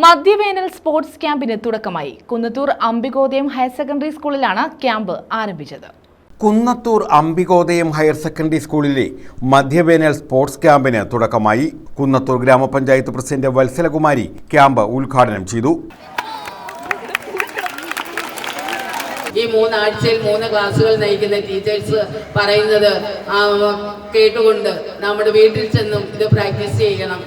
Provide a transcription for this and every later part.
മധ്യവേനൽ sports ക്യാമ്പിന് തുടക്കമായി. Kunnathur Ambikodayam higher secondary സ്കൂളിലാണ് ക്യാമ്പ് ആരംഭിച്ചത്. കുന്നത്തൂർ അംബികോദയം ഹയർ സെക്കൻഡറി സ്കൂളിലെ മധ്യവേനൽ സ്പോർട്സ് ക്യാമ്പിന് തുടക്കമായി. കുന്നത്തൂർ ഗ്രാമപഞ്ചായത്ത് പ്രസിഡന്റ് വത്സലകുമാരി ക്യാമ്പ് ഉദ്ഘാടനം ചെയ്തു. ഈ മൂന്നാഴ്ചയിൽ മൂന്ന് ക്ലാസ്സുകൾ നയിക്കുന്ന ടീച്ചേഴ്സ് പറയുന്നത് കേട്ടുകൊണ്ട് നമ്മുടെ വീട്ടിൽ ചെന്നും ഇത് പ്രാക്ടീസ് ചെയ്യണം.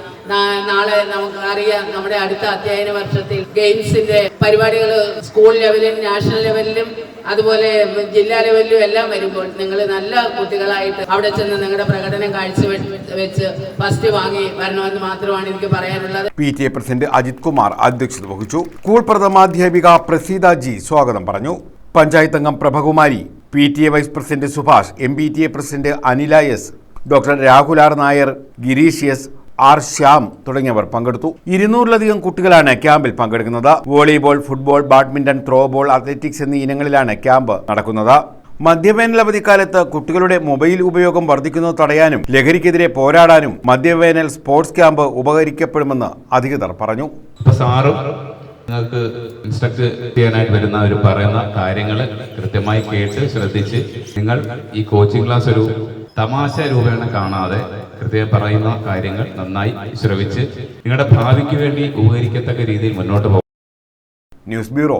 നാളെ നമുക്ക് അറിയാം നമ്മുടെ അടുത്ത അധ്യയന വർഷത്തിൽ ഗെയിംസിന്റെ പരിപാടികൾ സ്കൂൾ ലെവലിലും നാഷണൽ ലെവലിലും അതുപോലെ ജില്ലാ ലെവലിലും എല്ലാം വരുമ്പോൾ നിങ്ങൾ നല്ല കുട്ടികളായിട്ട് അവിടെ ചെന്ന് നിങ്ങളുടെ പ്രകടനം കാഴ്ചവെച്ച് ഫസ്റ്റ് വാങ്ങി വരണമെന്ന് മാത്രമാണ് എനിക്ക് പറയാനുള്ളത്. P T A president Ajith Kumar അധ്യക്ഷത വഹിച്ചു. സ്കൂൾ പ്രഥമാധ്യാപിക പ്രസീത ജി സ്വാഗതം പറഞ്ഞു. പഞ്ചായത്ത് അംഗം Prabhakumari P T A vice president Subhash M P T A president Anila S doctor Rahul R Nair Girish S R Shyam തുടങ്ങിയവർ പങ്കെടുത്തു. ഇരുന്നൂറിലധികം കുട്ടികളാണ് ക്യാമ്പിൽ പങ്കെടുക്കുന്നത്. Volleyball football badminton throwball athletics എന്നീ ഇനങ്ങളിലാണ് ക്യാമ്പ് നടക്കുന്നത്. മദ്യവേനൽ അവധിക്കാലത്ത് കുട്ടികളുടെ മൊബൈൽ ഉപയോഗം വർദ്ധിക്കുന്നത് തടയാനും ലഹരിക്കെതിരെ പോരാടാനും മദ്യവേനൽ സ്പോർട്സ് ക്യാമ്പ് ഉപകരിക്കപ്പെടുമെന്ന് അധികൃതർ പറഞ്ഞു. സാറും നിങ്ങൾക്ക് ഇൻസ്ട്രക്ട് ചെയ്യാനായിട്ട് വരുന്ന അവർ പറയുന്ന കാര്യങ്ങൾ കൃത്യമായി കേട്ട് ശ്രദ്ധിച്ച് നിങ്ങൾ ഈ കോച്ചിങ് ക്ലാസ് ഒരു തമാശ രൂപേണ കാണാതെ കൃത്യമായി പറയുന്ന കാര്യങ്ങൾ നന്നായി ശ്രവിച്ച് നിങ്ങളുടെ ഭാവിക്ക് വേണ്ടി ഉപകരിക്കത്തക്ക രീതിയിൽ മുന്നോട്ട് പോകും ന്യൂസ് ബ്യൂറോ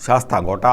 ശാസ്താംകോട്ട.